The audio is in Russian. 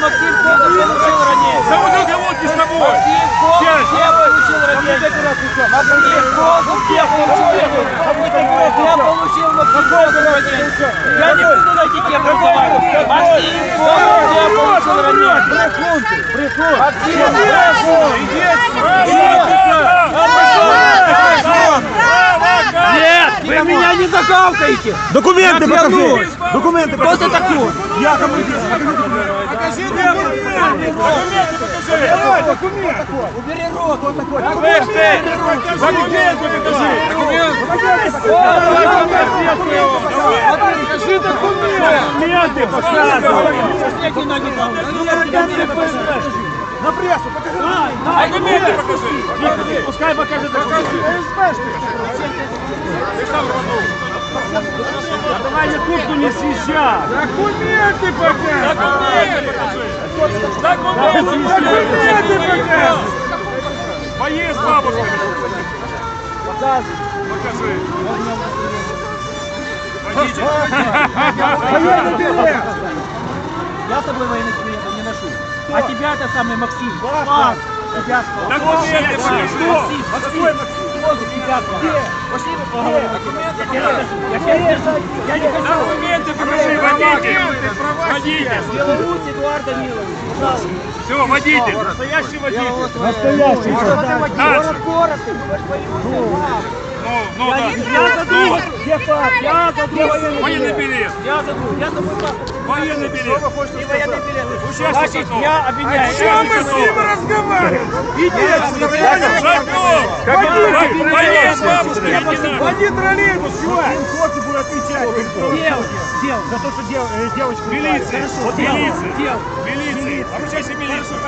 Максим я получил ранение? За вот это вот не с тобой. Максим Колдуб, где получил ранение? Максим Колдуб, где получил ранение? Я получил Максим Колдуб ранение. Я не буду на детей разговаривать. Максим Колдуб, где получил ранение? Максим Нет, загавкаете. Документы Я покажи! Документы ты покажи! такой? Я командир! Покажи документы! Документы! Убери руку. Кто такой? Слышь ты, документы покажи. Покажи документы! На прессу, покажи Документы покажи. Пускай покажет документы. Ты сам рванул. Давай мне куртку не съезжай. Документы покажи. Документы покажи. Документы покажи. Поезд бабушка. Покажи. Водитель. Военный билет. Я с тобой военных билетов не ношу. А тебя это самый Максим. Класс. Тебя спал. Документы покажи. Максим, Максим. Воздух тебя спал. Пошли. Я тебе расскажу. Я. Я не хочу. Документы покажи, водитель. Водитель. Белорусь Эдуард Данилович. Все, водитель. Настоящий водитель. Настоящий. Ваш воюем. Ну, ну да. Я. Где пап? Я заду военный Военный билет. Я заду. Я с тобой папа. Военный билет. И военный билет. Значит, я обвиняю. Что мы с ним разговариваем? Шофер! Води троллейбус, чувак! Хочет будет отвечать. Делай, делай. За то, что дев- э, девочку... Милиция. Вот делай, Милиция. Милиция. Обращайся в милицию.